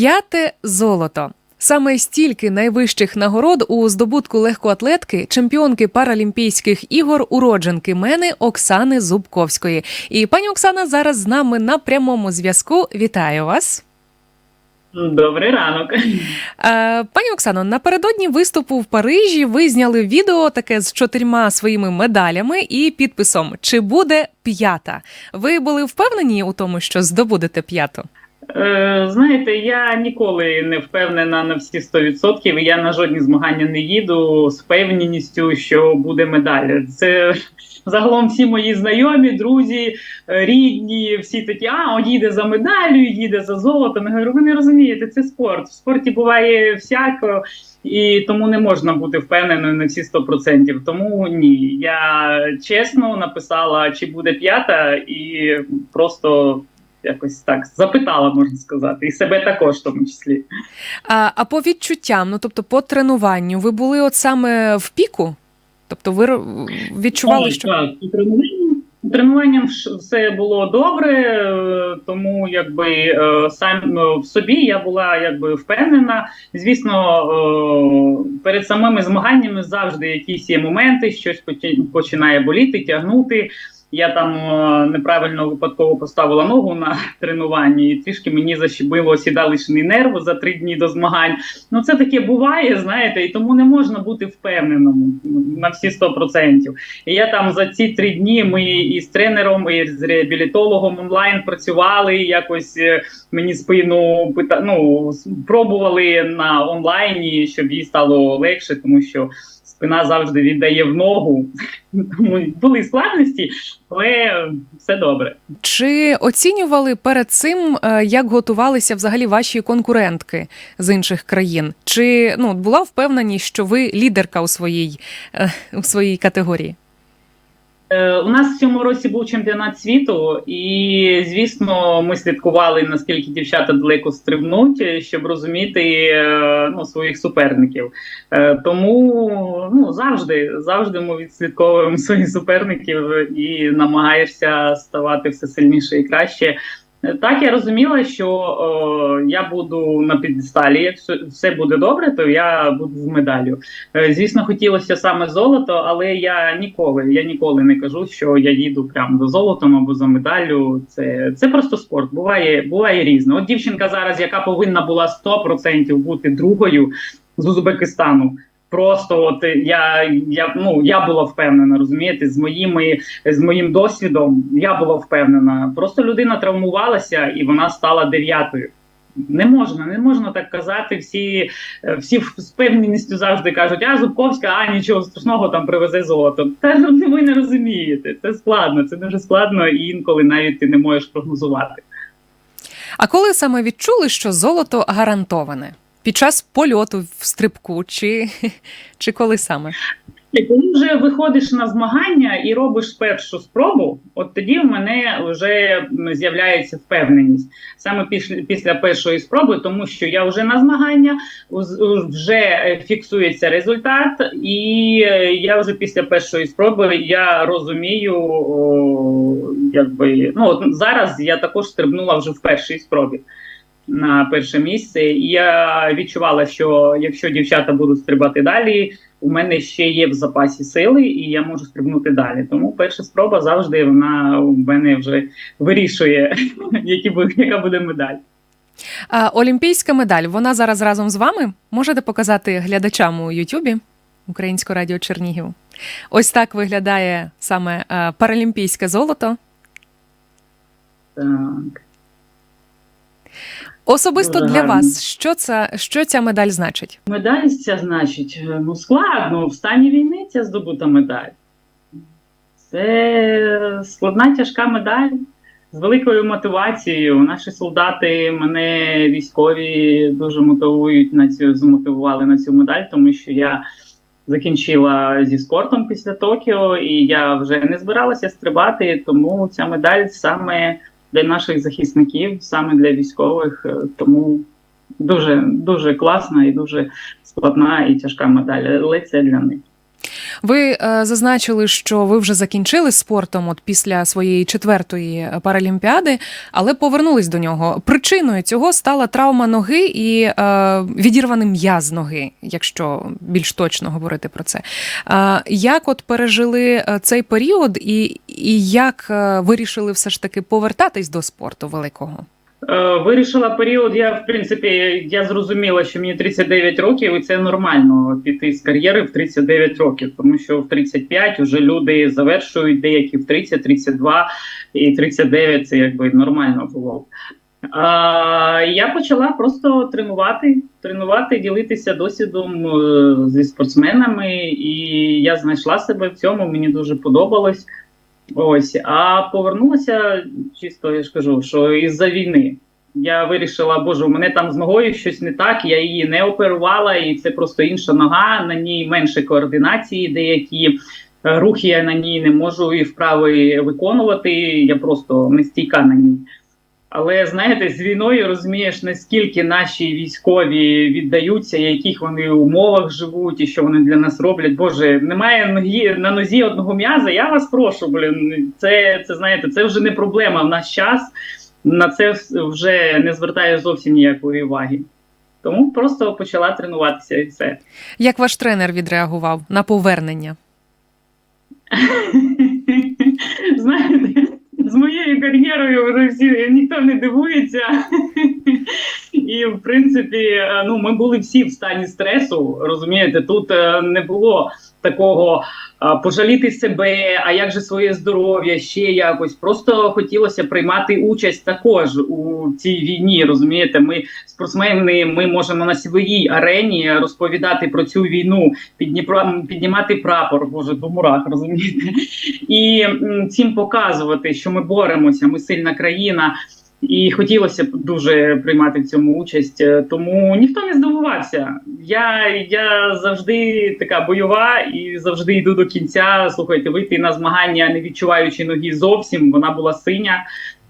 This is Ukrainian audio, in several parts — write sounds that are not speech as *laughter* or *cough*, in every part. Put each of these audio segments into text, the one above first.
П'яте золото. Саме стільки найвищих нагород у здобутку легкоатлетки, чемпіонки Паралімпійських ігор, уродженки мене Оксани Зубковської. І пані Оксана зараз з нами на прямому зв'язку. Вітаю вас. Добрий ранок. Е, Пані Оксано, напередодні виступу в Парижі ви зняли відео таке з чотирма своїми медалями і підписом Чи буде п'ята? Ви були впевнені у тому, що здобудете п'яту? Е, знаєте, я ніколи не впевнена на всі 100%. і Я на жодні змагання не їду з впевненістю, що буде медаль. Це загалом всі мої знайомі, друзі, е, рідні, всі такі, а он їде за медаллю, їде за золотом. Я говорю, ви не розумієте, це спорт. В спорті буває всяко. І тому не можна бути впевненою на всі 100%. Тому ні, я чесно написала, чи буде п'ята, і просто якось так запитала, можна сказати, і себе також в тому числі. А, а по відчуттям, ну тобто по тренуванню, ви були от саме в піку? Тобто ви відчували, Так, що так, і тренуванням, тренуванням все було добре, е, тому якби е, сам е, в собі я була якби впевнена. Звісно, е, перед самими змаганнями завжди якісь є моменти, щось починає боліти, тягнути. Я там е, неправильно випадково поставила ногу на *laughs* тренуванні, і трішки мені защемило сідалищний нерв за три дні до змагань. Ну це таке буває, знаєте, і тому не можна бути впевненим на всі 100%. І я там за ці три дні ми і з тренером, і з реабілітологом онлайн працювали. Якось е, мені спину ну, пробували на онлайні, щоб їй стало легше, тому що спина завжди віддає в ногу. Тому були складності, але все добре. чи оцінювали перед цим, е, як готувалися взагалі ваші конкурентки з інших країн? Чи ну була впевненість, що ви лідерка у своїй е, у своїй категорії? Е, У нас в цьому році був чемпіонат світу, і звісно, ми слідкували наскільки дівчата далеко стрибнуть, щоб розуміти е, ну, своїх суперників. Е, Тому ну завжди, завжди ми відслідковуємо *laughs* своїх суперників і намагаєшся ставати все сильніше і краще. Так, я розуміла, що е, я буду на підсталі. Якщо все буде добре, то я буду з медаллю. Е, Звісно, хотілося саме золото, але я ніколи, я ніколи не кажу, що я їду прямо за золотом або за медаллю. Це, це просто спорт. Буває, буває різно. От дівчинка зараз, яка повинна була 100% бути другою з Узбекистану. Просто от я, я, ну, я була впевнена, розумієте, з моїми з моїм досвідом я була впевнена. Просто людина травмувалася і вона стала дев'ятою. Не можна, не можна так казати. Всі, е, всі з певністю завжди кажуть, а Зубковська, а нічого страшного там привезе золото. Та ну, ви не розумієте. Це складно, це дуже складно, і інколи навіть ти не можеш прогнозувати. А коли саме відчули, що золото гарантоване? Під час польоту в стрибку, чи, чи коли саме? Коли вже виходиш на змагання і робиш першу спробу, от тоді в мене вже з'являється впевненість саме після, після першої спроби, тому що я вже на змагання, вже фіксується результат, і е, я вже після першої спроби я розумію, о, якби ну от зараз я також стрибнула вже в першій спробі. На перше місце, і я відчувала, що якщо дівчата будуть стрибати далі, у мене ще є в запасі сили, і я можу стрибнути далі. Тому перша спроба завжди вона у мене вже вирішує, *laughs* які яка буде медаль. А, олімпійська медаль, вона зараз разом з вами. Можете показати глядачам у Ютубі Українського радіо Чернігів. Ось так виглядає саме паралімпійське золото. Так. Особисто для гарно. вас, що це, що ця медаль значить? Медаль ця значить, е, ну складно, в стані війни ця здобута медаль. Це складна тяжка медаль з великою мотивацією. Наші солдати мене військові дуже мотивують на цю змотивували на цю медаль, тому що я закінчила зі спортом після Токіо, і я вже не збиралася стрибати. Тому ця медаль саме для наших захисників, саме для військових. е, Тому дуже дуже класна і дуже складна і тяжка медаль, але це для них. Ви е, зазначили, що ви вже закінчили спортом от після своєї четвертої е, паралімпіади, але повернулись до нього. Причиною цього стала травма ноги і е, відірваний м'яз ноги, якщо більш точно говорити про це. Е, як от пережили е, цей період, і, і як вирішили все ж таки повертатись до спорту великого? Е, Вирішила період. Я в принципі я зрозуміла, що мені 39 років, і це нормально піти з кар'єри в 39 років, тому що в 35 вже люди завершують деякі в 30, 32 і 39 це якби нормально було. А, я почала просто тренувати, тренувати, ділитися досвідом е, зі спортсменами, і я знайшла себе в цьому. Мені дуже подобалось. Ось, а повернулася чисто, я ж кажу, що із-за війни. Я вирішила, боже, у мене там з ногою щось не так, я її не оперувала, і це просто інша нога, на ній менше координації, деякі е, рухи я на ній не можу і вправи виконувати. Я просто не стійка на ній. Але знаєте, з війною розумієш, наскільки наші військові віддаються, яких вони умовах живуть і що вони для нас роблять. Боже, немає ноги на нозі одного м'яза. Я вас прошу, блін. Це це знаєте, це вже не проблема в наш час. На це вже не звертає зовсім ніякої уваги. Тому просто почала тренуватися і все. Як ваш тренер відреагував на повернення? *laughs* Знаєте, з моєю кар'єрою вже всі ніхто не дивується. І в принципі, ну ми були всі в стані стресу. Розумієте, тут е, не було такого пожаліти себе, а як же своє здоров'я, ще якось. Просто хотілося приймати участь також у цій війні. Розумієте, ми спортсмени, ми можемо на своїй арені розповідати про цю війну, піднімати прапор, боже, до мурах, розумієте, і цим показувати, що ми боремося, ми сильна країна. І хотілося б дуже приймати в цьому участь, е, тому ніхто не здивувався. Я я завжди така бойова і завжди йду до кінця. Слухайте, вийти на змагання, не відчуваючи ноги зовсім. Вона була синя,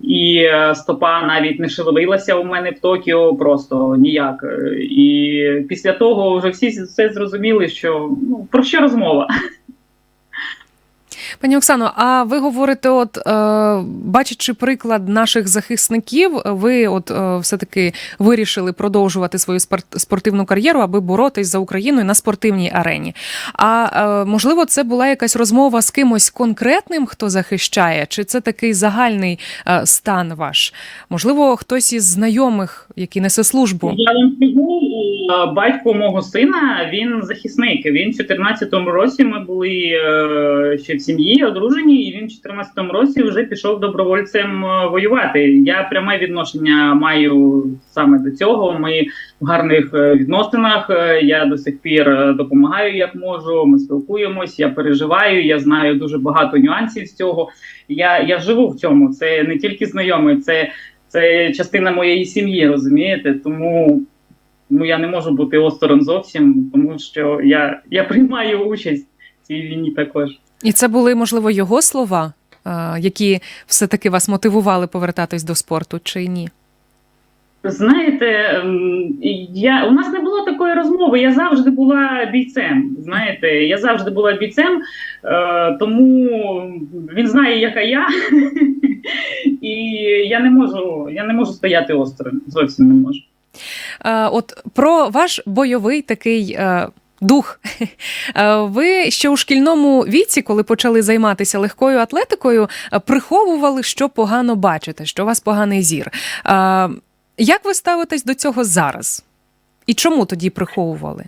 і е, стопа навіть не шевелилася у мене в Токіо, просто ніяк. Е, І після того вже всі все зрозуміли, що ну про що розмова. Пані Оксано, а ви говорите, от е, бачачи приклад наших захисників, ви от е, все-таки вирішили продовжувати свою спортивну кар'єру, аби боротись за Україною на спортивній арені. А е, можливо, це була якась розмова з кимось конкретним, хто захищає, чи це такий загальний стан ваш? Можливо, хтось із знайомих, який несе службу? Я батько мого сина він захисник. Він в 14-му році ми були ще в сім'ї одружені, і він в 14-му році вже пішов добровольцем е, воювати. Я пряме відношення маю саме до цього. Ми в гарних е, відносинах. Е, Я до сих пір допомагаю як можу. Ми спілкуємось, я переживаю. Я знаю дуже багато нюансів з цього. Я, я живу в цьому. Це не тільки знайомий, це, це частина моєї сім'ї, розумієте? Тому ну я не можу бути осторонь зовсім, тому що я, я приймаю участь в цій війні також. І це були, можливо, його слова, е, які все-таки вас мотивували повертатись до спорту, чи ні? Знаєте, ем, я у нас не було такої розмови. Я завжди була бійцем. Знаєте, я завжди була бійцем, е, тому він знає, яка я, *laughs* і я не можу, я не можу стояти осторонь, зовсім не можу. Е, От про ваш бойовий такий. Е, Дух, *laughs* Е, ви ще у шкільному віці, коли почали займатися легкою атлетикою, е, приховували, що погано бачите, що у вас поганий зір. Е, Як ви ставитесь до цього зараз? І чому тоді приховували?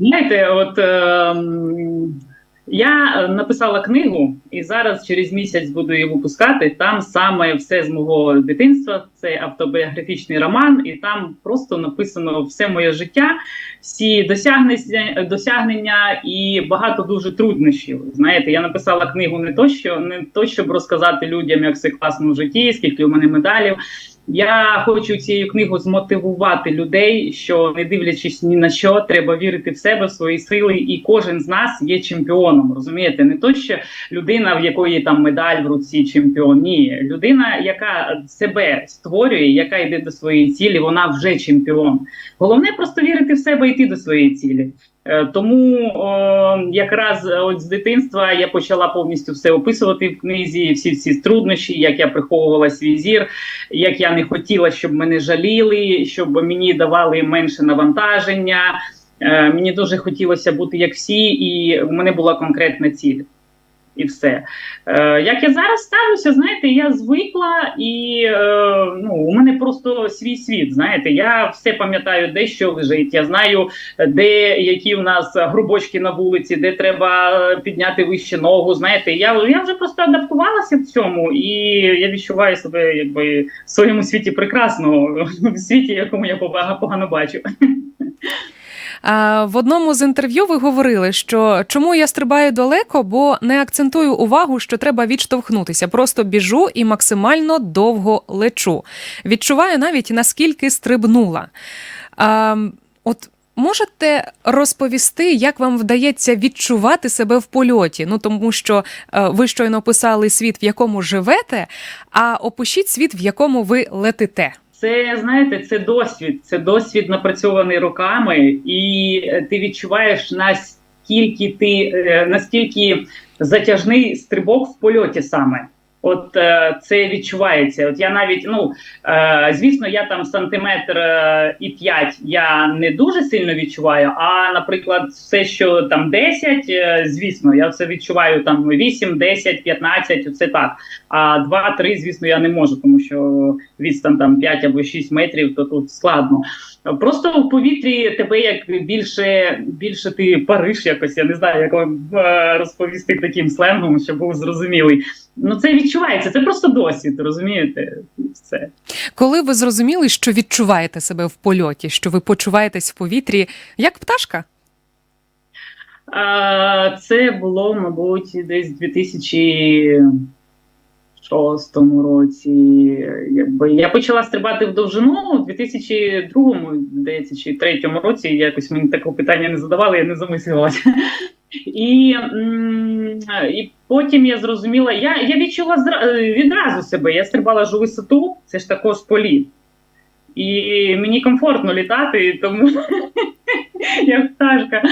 Знаєте, от ем, я написала книгу, і зараз через місяць буду її випускати. Там саме все з мого дитинства. Це автобіографічний роман, і там просто написано все моє життя, всі досягнення, досягнення і багато дуже труднощів. Знаєте, я написала книгу не то, що не то, щоб розказати людям, як все класно в житті, скільки у мене медалів. Я хочу цією книгою змотивувати людей, що не дивлячись ні на що, треба вірити в себе, в свої сили, і кожен з нас є чемпіоном. Розумієте, не то, що людина, в якої там медаль в руці, чемпіон. Ні, людина, яка себе створює, яка йде до своєї цілі, вона вже чемпіон. Головне просто вірити в себе і йти до своєї цілі. Е, Тому о, якраз от з дитинства я почала повністю все описувати в книзі, всі ці труднощі, як я приховувала свій зір, як я не хотіла, щоб мене жаліли, щоб мені давали менше навантаження. Е, Мені дуже хотілося бути як всі, і в мене була конкретна ціль. І все. Е, як я зараз ставлюся, знаєте, я звикла і е, ну, у мене просто свій світ. Знаєте, я все пам'ятаю, де що лежить. Я знаю, де які в нас грубочки на вулиці, де треба підняти вище ногу. Знаєте, я, я вже просто адаптувалася в цьому, і я відчуваю себе якби в своєму світі прекрасно, в світі, якому я пога- погано бачу. В одному з інтерв'ю ви говорили, що чому я стрибаю далеко, бо не акцентую увагу, що треба відштовхнутися. Просто біжу і максимально довго лечу. Відчуваю навіть наскільки стрибнула. От можете розповісти, як вам вдається відчувати себе в польоті? Ну тому що е, ви щойно писали світ, в якому живете, а опишіть світ, в якому ви летите. Це знаєте, це досвід. Це досвід напрацьований роками, і е, ти відчуваєш наскільки ти е, наскільки затяжний стрибок в польоті саме. От е, це відчувається. От я навіть ну е, звісно, я там сантиметр е, і 5 я не дуже сильно відчуваю. А наприклад, все, що там 10, е, звісно, я це відчуваю там 8, 10, 15, Це так. А 2, 3, звісно, я не можу, тому що відстань там 5 або 6 метрів, то тут складно. Просто в повітрі тебе як більше більше ти париш якось. Я не знаю, як вам е, розповісти таким сленгом, щоб був зрозумілий. Ну це відчувається, це просто досвід, розумієте? Все. Коли ви зрозуміли, що відчуваєте себе в польоті, що ви почуваєтесь в повітрі як пташка? Це було, мабуть, десь 2006 році. Якби я почала стрибати в довжину у 2002, здається, чи 2003 році. Якось мені такого питання не задавали, я не замислювалася. *laughs* І і потім я зрозуміла, я я відчула відразу себе. Я стрибала ж у висоту, це ж також політ. І мені комфортно літати, тому *laughs* я пташка.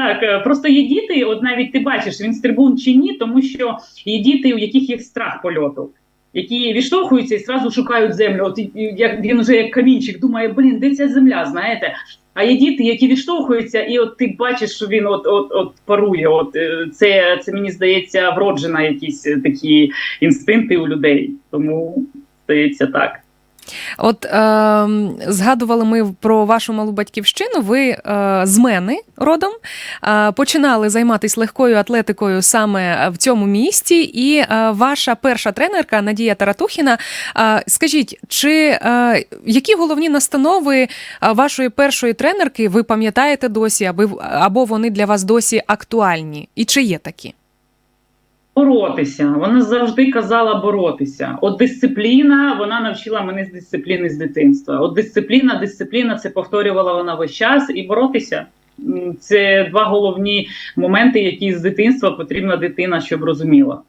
Так, е, просто є діти, от навіть ти бачиш, він стрибун чи ні, тому що є діти, у яких є страх польоту. Які відштовхуються і зразу шукають землю. От як він вже як камінчик думає, блін, де ця земля, знаєте? А є діти, які відштовхуються, і от ти бачиш, що він от от, от парує. От е, це, це мені здається, вроджена якісь такі інстинкти у людей. Тому здається так. От е, згадували ми про вашу малу батьківщину. Ви е, з мене родом е, починали займатися легкою атлетикою саме в цьому місті. І е, ваша перша тренерка Надія Таратухіна. Е, скажіть, чи е, які головні настанови е, вашої першої тренерки ви пам'ятаєте досі, аби або вони для вас досі актуальні? І чи є такі? Боротися. Вона завжди казала боротися. От дисципліна, вона навчила мене з дисципліни з дитинства. От дисципліна, дисципліна це повторювала вона весь час і боротися. Це два головні моменти, які з дитинства потрібна дитина, щоб розуміла.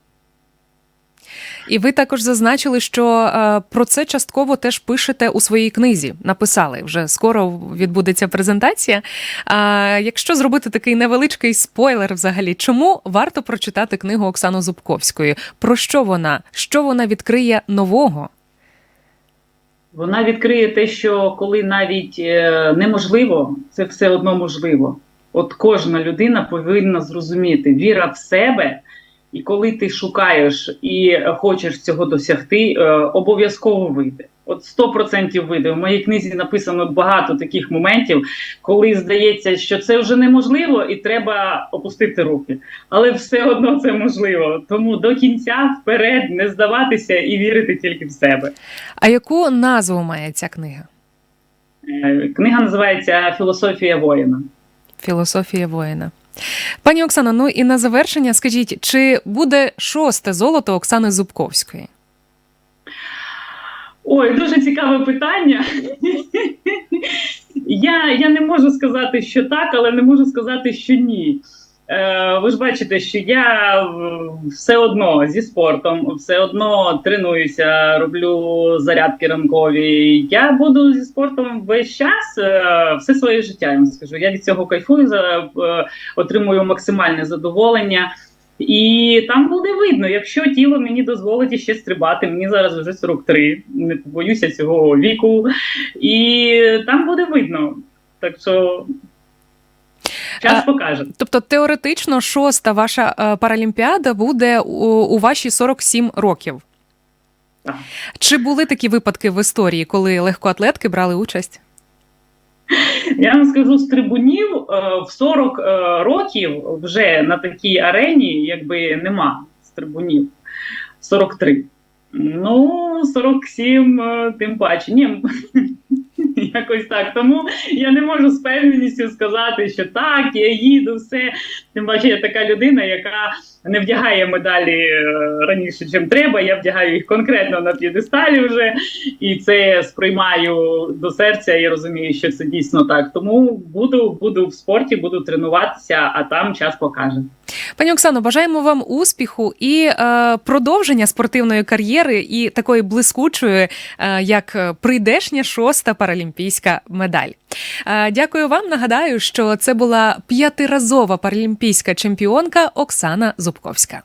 І ви також зазначили, що е, про це частково теж пишете у своїй книзі. Написали вже скоро відбудеться презентація. Якщо зробити такий невеличкий спойлер, взагалі, чому варто прочитати книгу Оксани Зубковської? Про що вона? Що вона відкриє нового? Вона відкриє те, що коли навіть е, неможливо, це все одно можливо. От кожна людина повинна зрозуміти віра в себе. І коли ти шукаєш і хочеш цього досягти, е, обов'язково вийде. От 100% вийде. В моїй книзі написано багато таких моментів, коли здається, що це вже неможливо, і треба опустити руки. Але все одно це можливо. Тому до кінця вперед не здаватися і вірити тільки в себе. А яку назву має ця книга? Е, Книга називається Філософія воїна. Філософія воїна. Пані Оксана, ну і на завершення скажіть, чи буде шосте золото Оксани Зубковської? Ой, дуже цікаве питання. Я, я не можу сказати, що так, але не можу сказати, що ні. Е, ви ж бачите, що я все одно зі спортом, все одно тренуюся, роблю зарядки ранкові. Я буду зі спортом весь час, е, все своє життя. Я вам скажу. Я від цього кайфую, е, отримую максимальне задоволення. І там буде видно, якщо тіло мені дозволить іще стрибати, мені зараз вже 43, не боюся цього віку, і там буде видно. Так що час покаже. Тобто, теоретично, шоста ваша е, паралімпіада буде у, у ваші 47 років. Так. Чи були такі випадки в історії, коли легкоатлетки брали участь? Я вам скажу з трибунів е, в 40 е, років вже на такій арені якби нема з трибунів. 43. Ну, 47, е, тим паче. Ні, *laughs* якось так. Тому я не можу з певністю сказати, що так, я їду, все. Тим паче, я така людина, яка не вдягає медалі е, раніше, чим треба. Я вдягаю їх конкретно на п'єдесталі вже, і це сприймаю до серця і розумію, що це дійсно так. Тому буду, буду в спорті, буду тренуватися, а там час покаже. Пані Оксано, бажаємо вам успіху і е, продовження спортивної кар'єри і такої блискучої, е, як прийдешня шоста паралімпійська медаль. Е, дякую вам. Нагадаю, що це була п'ятиразова паралімпійська чемпіонка Оксана Зубковська.